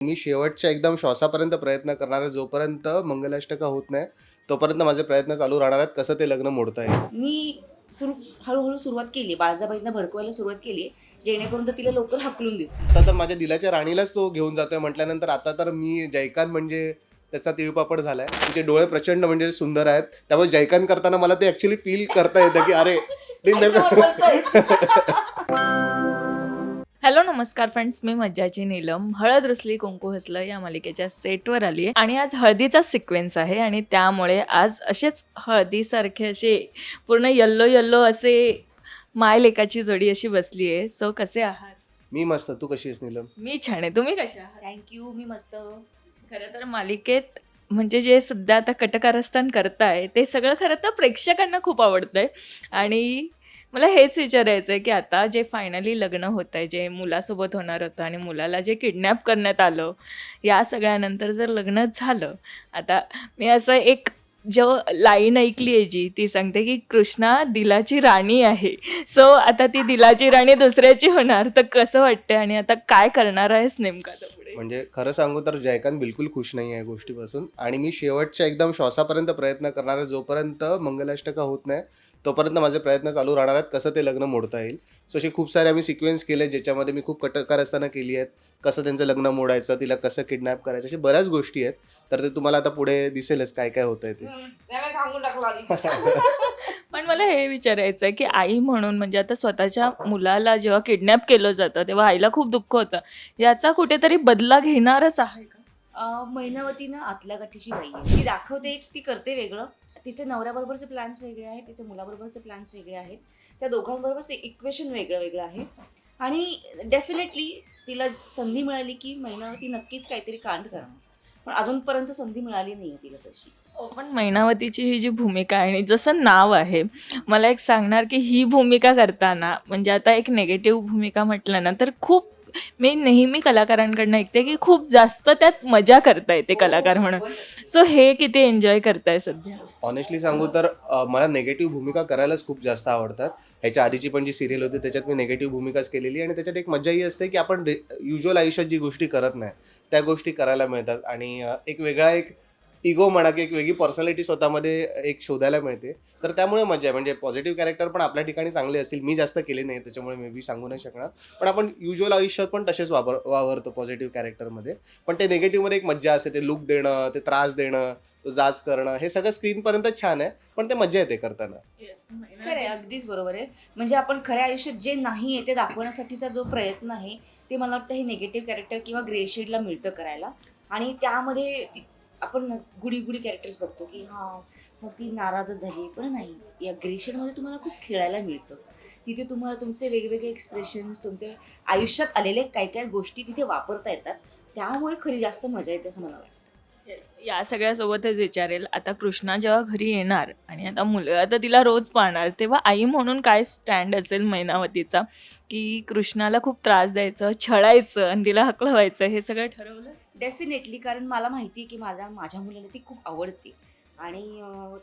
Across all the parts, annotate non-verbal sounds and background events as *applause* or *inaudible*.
मी शेवटच्या एकदम श्वासापर्यंत प्रयत्न करणार आहे. जोपर्यंत मंगलाष्टका होत नाही तोपर्यंत माझे प्रयत्न चालू राहणार आहेत. कसं ते लग्न मोडता येईल? मी सुरू हळूहळू सुरुवात केली. बाळाजाबाईंना भडकवायला सुरुवात केली जेणेकरून तर तिला लवकर हाकलून देऊ आता तर माझ्या दिलाच्या राणीलाच तो घेऊन जातोय म्हटल्यानंतर आता तर मी जयकान म्हणजे त्याचा तिळपापड झालाय. तिचे डोळे प्रचंड म्हणजे सुंदर आहेत. त्यामुळे जयकान करताना मला ते ऍक्च्युली फील करता येतं की अरे ते *laughs* *laughs* हॅलो नमस्कार फ्रेंड्स. मी मज्जाची नीलम. हळद रुसली कुंकू हसलं या मालिकेच्या सेटवर आली आहे आणि आज हळदीचा सिक्वेन्स आहे आणि त्यामुळे आज असेच हळदीसारखे असे पूर्ण यल्लो यल्लो असे माय लेकाची जोडी अशी बसली आहे सो कसे आहात? मी मस्त. तू कशी आहेस नीलम? मी छान आहे. तुम्ही कशा आहात? थँक्यू मी मस्त. खरं तर मालिकेत म्हणजे जे सध्या आता कटकारस्थान करताय ते सगळं खरं तर प्रेक्षकांना खूप आवडतंय. आणि मला हेच विचारायचं आहे की आता जे फायनली लग्न होत आहे जे मुलासोबत होणार होतं आणि मुलाला जे किडनॅप करण्यात आलं या सगळ्यानंतर जर लग्न झालं आता मी असं एक जो लाईन ऐकली आहे जी ती सांगते की कृष्णा दिलाची राणी आहे. सो आता ती दिलाची राणी दुसऱ्याची होणार तर कसं वाटतंय आणि आता काय करणार आहेस नेमका? आता म्हणजे खरं सांगू तर जयकांत बिलकुल खुश नाही आहे गोष्टीपासून. आणि मी शेवटच्या एकदम श्वासापर्यंत प्रयत्न करणार आहे. जोपर्यंत मंगलाष्टका होत नाही तोपर्यंत माझे प्रयत्न चालू राहणार आहेत. कसं ते लग्न मोडता येईल. सो असे खूप सारे आम्ही सिक्वेन्स केले ज्याच्यामध्ये मी खूप कटकार असताना केली आहेत. कसं त्यांचं लग्न मोडायचं तिला कसं किडनॅप करायचं अशा बऱ्याच गोष्टी आहेत. तर ते तुम्हाला आता पुढे दिसेलच काय काय होत आहे ते सांगून टाकलं *laughs* *laughs* पण मला हे विचारायचं आहे की आई म्हणून म्हणजे आता स्वतःच्या मुलाला जेव्हा किडनॅप केलं जातं तेव्हा आईला खूप दुःख होतं. याचा कुठेतरी बदला घेणारच आहे का? ना आतल्या गाठीची बाई आहे. ती दाखवते एक ती करते वेगळं. तिचे नवऱ्याबरोबरचे प्लॅन्स वेगळे आहेत तिचे मुलाबरोबरचे प्लॅन्स वेगळे आहेत. त्या दोघांबरोबरचं इक्वेशन वेगळं वेगळं आहे. आणि डेफिनेटली तिला संधी मिळाली की महिनावती नक्कीच काहीतरी कांड करणार. पण अजूनपर्यंत संधी मिळाली नाही आहे तिला तशी. हो, पण मैनावतीची ही जी भूमिका आहे आणि जसं नाव आहे मला एक सांगणार की ही भूमिका करताना म्हणजे आता एक नेगेटिव्ह भूमिका म्हटलं ना तर खूप मी नेहमी कलाकारांकडनं ऐकते की खूप जास्त त्यात मजा करता येते कलाकार म्हणून. सो हे किती एन्जॉय करताय सध्या? ऑनेस्टली सांगू तर अ, मला नेगेटिव्ह भूमिका करायलाच खूप जास्त आवडतात. ह्याच्या आधीची पण जी सिरियल होती त्याच्यात मी नेगेटिव्ह भूमिकाच केलेली आणि त्याच्यात एक मजा ही असते की आपण युजल आयुष्यात जी गोष्टी करत नाही त्या गोष्टी करायला मिळतात. आणि अ, एक वेगळा एक इगो म्हणा की एक वेगळी पर्सनॅलिटी स्वतःमध्ये एक शोधायला मिळते. तर त्यामुळे मजा आहे. म्हणजे पॉझिटिव्ह कॅरेक्टर पण आपल्या ठिकाणी चांगले असेल. मी जास्त केले नाही त्याच्यामुळे मे बी सांगू नाही शकणार. पण आपण युजल आयुष्यात पण तसेच वापर वावरतो पॉझिटिव्ह कॅरेक्टरमध्ये. पण ते नेगेटिव्हमध्ये एक मज्जा असते. ते लुक देणं ते त्रास देणं तो जाच करणं हे सगळं स्क्रीनपर्यंत छान आहे. पण ते मजा येते करताना. खरं आहे अगदीच बरोबर आहे. म्हणजे आपण खऱ्या आयुष्यात जे नाही आहे ते दाखवण्यासाठीचा जो प्रयत्न आहे ते मला वाटतं हे निगेटिव्ह कॅरेक्टर किंवा ग्रे शेडला मिळतं करायला. आणि त्यामध्ये ती- आपण गुडी गुडी कॅरेक्टर्स बघतो की हां मग ती नाराजच झाली. पण नाही या ग्रेशनमध्ये तुम्हाला खूप खेळायला मिळतं. तिथे तुम्हाला तुमचे वेगवेगळे एक्सप्रेशन्स तुमचे आयुष्यात आलेले काही काही गोष्टी तिथे वापरता येतात. त्यामुळे खरी जास्त मजा येते असं मला वाटतं. या सगळ्यासोबतच विचारेल. आता कृष्णा जेव्हा घरी येणार आणि आता मुलं आता तिला रोज पाहणार तेव्हा आई म्हणून काय स्टँड असेल मैनावतीचा? की कृष्णाला खूप त्रास द्यायचं छळायचं आणि तिला हकलवायचं हे सगळं ठरवलं? डेफिनेटली कारण मला माहिती आहे की माझ्या माझ्या मुलाला ती खूप आवडते. आणि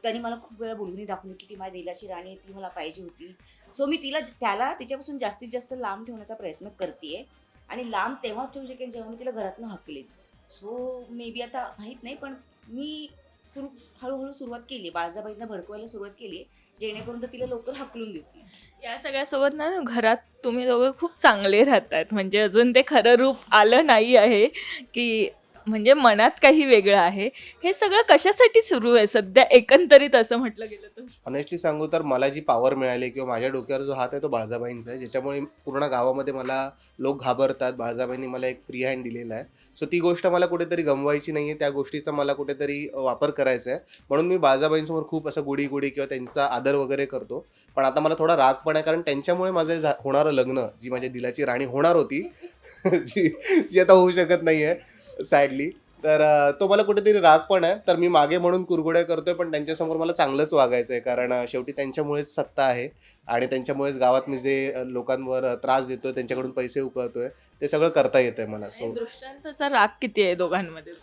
त्यांनी मला खूप वेळा बोलूनही दाखवलं की ती माझ्या दिलाची राणी आहे ती मला पाहिजे होती. सो मी तिला त्याला तिच्यापासून जास्तीत जास्त लांब ठेवण्याचा प्रयत्न करते आणि लांब तेव्हाच ठेवू शकेन जेव्हा मी तिला घरातनं हकलेन. सो मे बी आता माहीत नाही पण मी सुरू हळूहळू सुरुवात केली. बाळजाबाईंना भडकवायला सुरुवात केली जेणेकरून तर तिला लवकर हकलून देतील. या सगळ्यासोबत ना घरात तुम्ही दोघं खूप चांगले राहतात. म्हणजे अजून ते खरं रूप आलं नाही आहे की म्हणजे मनात काही वेगळं आहे. हे सगळं कशासाठी सुरू आहे? सध्या एकंदरीत असं म्हटलं गेलं तर. ऑनेस्टली सांगू तर मला जी पॉवर मिळाली किंवा माझ्या डोक्यावर जो हात आहे तो बाळजाबाईंचा आहे ज्याच्यामुळे पूर्ण गावामध्ये मला लोक घाबरतात. बाळजाबाईंनी मला एक फ्री हँड दिलेला आहे. सो ती गोष्ट मला कुठेतरी गमवायची नाही आहे त्या गोष्टीचा मला कुठेतरी वापर करायचा आहे. म्हणून मी बाळजाबाईंसमोर खूप असं गुढी गुढी किंवा त्यांचा आदर वगैरे करतो. पण आता मला थोडा राग पण आहे कारण त्यांच्यामुळे माझं होणारं लग्न जी माझ्या दिलाची राणी होणार होती *laughs* जी जी आता होऊ शकत नाही आहे सॅडली तर तो मला कुठेतरी राग पण आहे. तर मी मागे म्हणून कुरगुड्या करतोय पण त्यांच्यासमोर मला चांगलंच वागायचं आहे कारण शेवटी त्यांच्यामुळेच सत्ता आहे आणि त्यांच्यामुळेच गावात मी जे लोकांवर त्रास देतोय त्यांच्याकडून पैसे उकळतोय ते सगळं करता येतंय मला. सो दृष्टांताचा राग किती आहे दोघांमध्ये?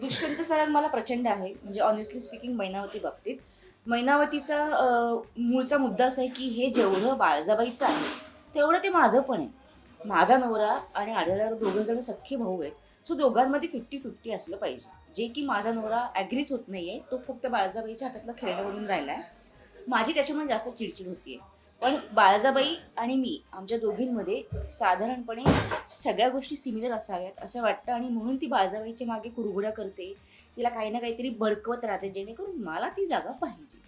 दुष्यंत सरंग मला प्रचंड आहे. म्हणजे ऑनेस्टली स्पीकिंग मैनावती बाबतीत. मैनावतीचा मूळचा मुद्दा असा आहे की हे जेवढं बाळजाबाईचं आहे तेवढं ते माझं पण आहे. माझा नवरा आणि आढळल्यावर दोघं जण सख्खे भाऊ आहेत. सो दोघांमध्ये फिफ्टी फिफ्टी असलं पाहिजे. जे की माझा नवरा ॲग्रीच होत नाही आहे तो फक्त बाळजाबाईच्या हातातला खेळणं उडून राहिला आहे माझी त्याच्यामुळे जास्त चिडचिड होतीये. पण बाळजाबाई आणि मी आमच्या दोघींमध्ये साधारणपणे सगळ्या गोष्टी सिमिलर असाव्यात असं वाटतं. आणि म्हणून ती बाळजाबाईच्या मागे कुरघुड्या करते. तिला काही ना काहीतरी भडकवत राहते जेणेकरून मला ती जागा पाहिजे.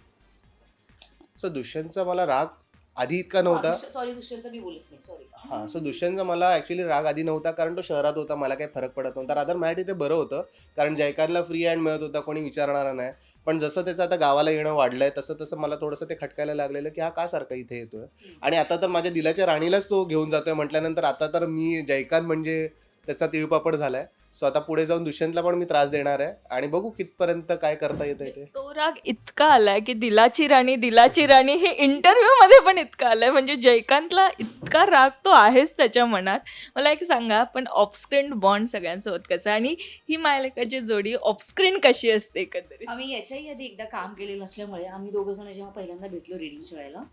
सो दुष्यंतचा मला राग आधी इतका नव्हता. सॉरी दुसऱ्यांचं मी बोलच नाही सॉरी हा सो दुष्यंतचा मला ॲक्च्युली राग आधी नव्हता कारण तो शहरात होता मला काही फरक पडत नव्हता. रादर मराठी ते बरं होतं कारण जयकारला फ्री हँड मिळत होता कोणी विचारणारा नाही. पण जसं त्याचं आता गावाला येणं वाढलंय तसं तसं मला थोडंसं ते खटकायला लागलेलं की हा का सारखा इथे येतोय? आणि आता तर माझ्या दिलाच्या राणीलाच तो घेऊन जातोय म्हटल्यानंतर आता तर मी जयकांत म्हणजे त्याचा तिळपापड झालाय. सो आता पुढे जाऊन दुष्यंतला पण मी त्रास देणार आहे. आणि बघू कितपर्यंत काय करता येतंय ते. तो राग इतका आलाय की दिलाची राणी दिलाची राणी हे इंटरव्ह्यू मध्ये पण इतका आलाय. म्हणजे जयकांतला इतका राग तो आहेच त्याच्या मनात. मला एक सांगा पण ऑफस्क्रीन बॉन्ड सगळ्यांसोबत कसं आहे? आणि ही मायलेकाची जोडी ऑफस्क्रीन कशी असते एकंदरीत? आम्ही याच्याही आधी एकदा काम केलेलं असल्यामुळे आम्ही दोघं जण जेव्हा पहिल्यांदा भेटलो रिडिंग शिवायला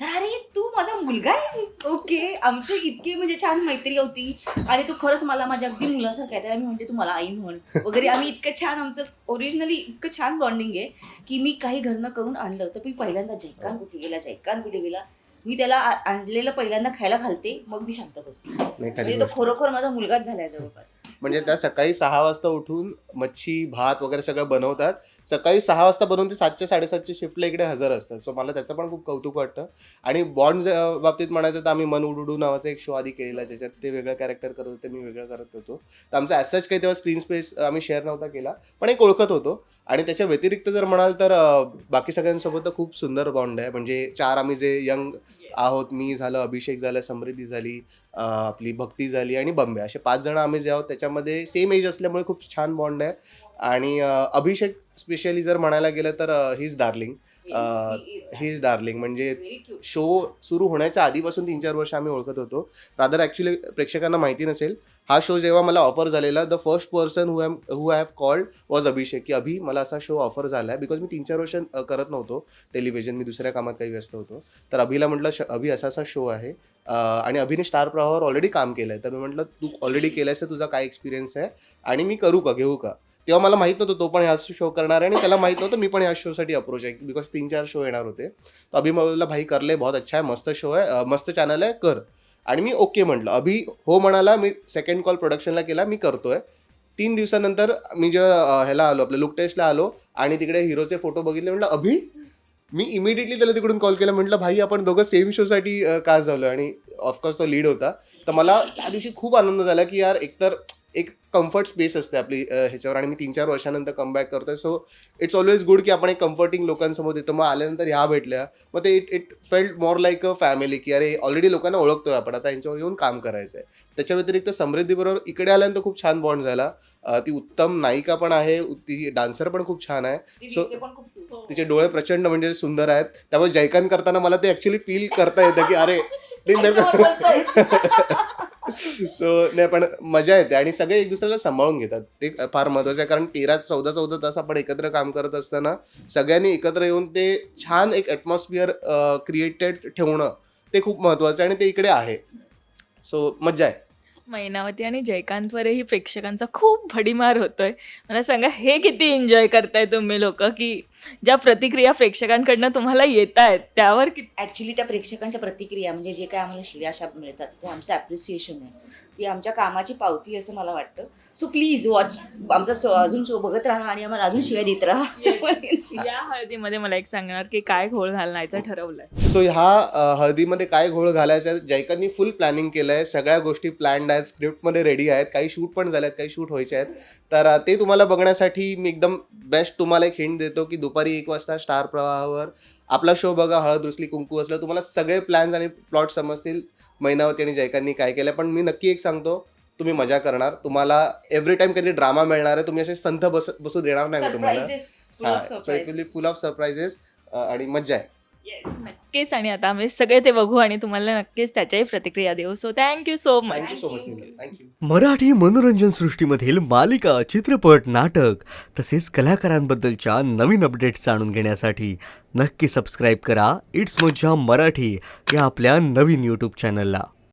तर अरे तू माझा मुलगा आहेस? ओके. आमची इतकी म्हणजे छान मैत्री होती. आणि तू खरंच मला माझ्या अगदी मुलासारखं आहे. त्याला मी म्हणते तू मला आई म्हण. वगैरे आम्ही इतकं छान आमचं ओरिजिनली इतकं छान बॉन्डिंग आहे की मी काही घरनं करून आणलं तर मी पहिल्यांदा जयकांत कुठे गेला जयकांत कुठे गेला? मी त्याला आणलेलं पहिल्यांदा खायला घालते मग मी शांत बसते. म्हणजे तो. खरोखर माझा मुलगाच झालाय जवळपास. म्हणजे त्या सकाळी सहा वाजता उठून मच्छी भात वगैरे सगळं बनवतात. सकाळी सहा वाजता बनवून ते सातशे साडेसातशे शिफ्टला इकडे हजर असतात. सो मला त्याचं पण खूप कौतुक वाटतं. आणि बॉन्ड बाबतीत म्हणायचं तर आम्ही मन उडुडू नावाचा एक शो आधी केलेला ज्याच्यात ते वेगळं कॅरेक्टर करत होते मी वेगळं करत होतो. तर आमचा ॲसच काही तेव्हा स्क्रीन स्पेस आम्ही शेअर नव्हता केला. पण एक ओळखत होतो. आणि त्याच्या व्यतिरिक्त जर म्हणाल तर बाकी सगळ्यांसोबत तर खूप सुंदर बॉन्ड आहे. म्हणजे चार आम्ही जे यंग आहोत मी झालं अभिषेक झालं समृद्धी झाली आपली भक्ती झाली आणि बंबे असे पाच जण आम्ही जे आहोत त्याच्यामध्ये सेम एज असल्यामुळे खूप छान बॉन्ड आहे. आणि अभिषेक स्पेशली जर म्हणायला गेलं तर he is darling he is darling म्हणजे शो सुरू होण्याच्या आधीपासून तीन चार वर्ष आम्ही ओळखत होतो. रादर ॲक्च्युली प्रेक्षकांना माहिती नसेल हा शो जेव्हा मला ऑफर झालेला the first person who um who have called was Abhishek की अभि मला असा शो ऑफर झाला आहे बिकॉज मी तीन चार वर्ष करत नव्हतो टेलिव्हिजन मी दुसऱ्या कामात काही व्यस्त होतो. तर अभिला म्हटलं श अभि असा असा शो आहे. आणि अभिने स्टार प्रवाहावर ऑलरेडी काम केलं आहे तर मी म्हटलं तू ऑलरेडी केलं तर तुझा काय एक्सपिरियन्स आहे? आणि मी करू का घेऊ का? तेव्हा मला माहीत नव्हतं तो पण ह्या शो करणार आहे आणि त्याला माहीत नव्हतं मी पण ह्या शोसाठी अप्रोच आहे. बिकॉज तीन चार शो येणार होते. तर अभि मला भाई करले बहुत अच्छा आहे मस्त शो आहे मस्त चॅनल आहे कर. आणि मी ओके म्हटलं. अभि हो म्हणाला मी सेकंड कॉल प्रोडक्शनला केला मी करतोय. तीन दिवसानंतर मी जे ह्याला आलो आपल्या लुक टेस्टला आलो आणि तिकडे हिरोचे फोटो बघितले म्हटलं अभि? मी इमिडिएटली त्याला तिकडून कॉल केला म्हटलं भाई आपण दोघं सेम शोसाठी का झालो आणि ऑफकोर्स तो लीड होता. तर मला त्या दिवशी खूप आनंद झाला की यार एकतर एक कम्फर्ट स्पेस असते आपली ह्याच्यावर. आणि मी तीन चार वर्षानंतर कमबॅक करतोय. सो इट्स ऑलवेज गुड की आपण एक कम्फर्टिंग लोकांसमोर येतो मग आल्यानंतर ह्या भेटल्या. मग ते it it felt more like a family की अरे ऑलरेडी लोकांना ओळखतोय आपण. आता यांच्यावर येऊन काम करायचं आहे त्याच्या व्यतिरिक्त समृद्धीबरोबर इकडे आल्यानंतर खूप छान बॉन्ड झाला. ती उत्तम नायिका पण आहे. ती डान्सर पण खूप छान आहे. So cute. तिचे डोळे प्रचंड म्हणजे सुंदर आहेत. त्यामुळे जयकांत करताना मला ते ऍक्च्युली फील करता येतं की अरे. *laughs* *laughs* *laughs* सो नाही पण मजा येते आणि सगळे एक दुसऱ्याला सांभाळून घेतात. ते फार महत्वाचं आहे कारण तेरा चौदा चौदा तास आपण एकत्र काम करत असताना सगळ्यांनी एकत्र येऊन ते छान एक ॲटमॉस्फिअर क्रिएटेड ठेवणं ते खूप महत्वाचं आहे आणि ते इकडे आहे. सो मजा आहे. मैनावती आणि जयकांतवरही प्रेक्षकांचा खूप भडीमार होतोय. मला सांगा हे किती एन्जॉय करताय तुम्ही लोक की ज्या प्रतिक्रिया प्रेक्षकांकडनं तुम्हाला येत आहेत त्यावर किती ऍक्च्युली त्या प्रेक्षकांच्या प्रतिक्रिया म्हणजे जे काय आम्हाला शिव्या शाप मिळतात ते आमचं ॲप्रिसिएशन आहे. ती आमच्या कामाची पावती असं मला वाटतं. सो प्लीज वॉच आमचा अजून शो बघत राहा आणि आम्हाला अजून शिव्या देत राहा असं म्हणेन. या हळदीमध्ये मला एक सांगणार की काय घोळ घालण्याचं ठरवलंय. सो ह्या अ, हळदीमध्ये काय घोळ घालायचा आहे? जयकांनी फुल प्लॅनिंग केलं आहे सगळ्या गोष्टी प्लॅन्ड आहेत. स्क्रिप्टमध्ये रेडी आहेत. काही शूट पण झाल्यात काही शूट व्हायचे आहेत. तर अ, ते तुम्हाला बघण्यासाठी मी एकदम बेस्ट तुम्हाला एक हिंट देतो की दुपारी एक वाजता स्टार प्रवाहावर आपला शो बघा हळद रुसली कुंकू असलं तुम्हाला सगळे प्लॅन्स आणि प्लॉट समजतील. मैनावती आणि जयकांनी काय केलं पण मी नक्की एक सांगतो तुम्ही मजा करणार. तुम्हाला एव्हरी टाइम कधी ड्रामा मिळणार आहे तुम्ही असे संथ बस बसू देणार नाही तुम्हाला. फुल ऑफ सरप्राइजेस आणि मज्जा आहे. नक्कीच. आणि आता आम्ही सगळे ते बघू आणि तुम्हाला नक्कीच त्याच्याही प्रतिक्रिया देऊ. So thank you so much thank you so much thank you Marathi मनोरंजन सृष्टीमधील मालिका चित्रपट नाटक तसेच कलाकारांबद्दलच्या नवीन अपडेट्स जाणून घेण्यासाठी नक्की सबस्क्राईब करा. इट्स मज्जा मराठी या आपल्या नवीन यूट्यूब चॅनलला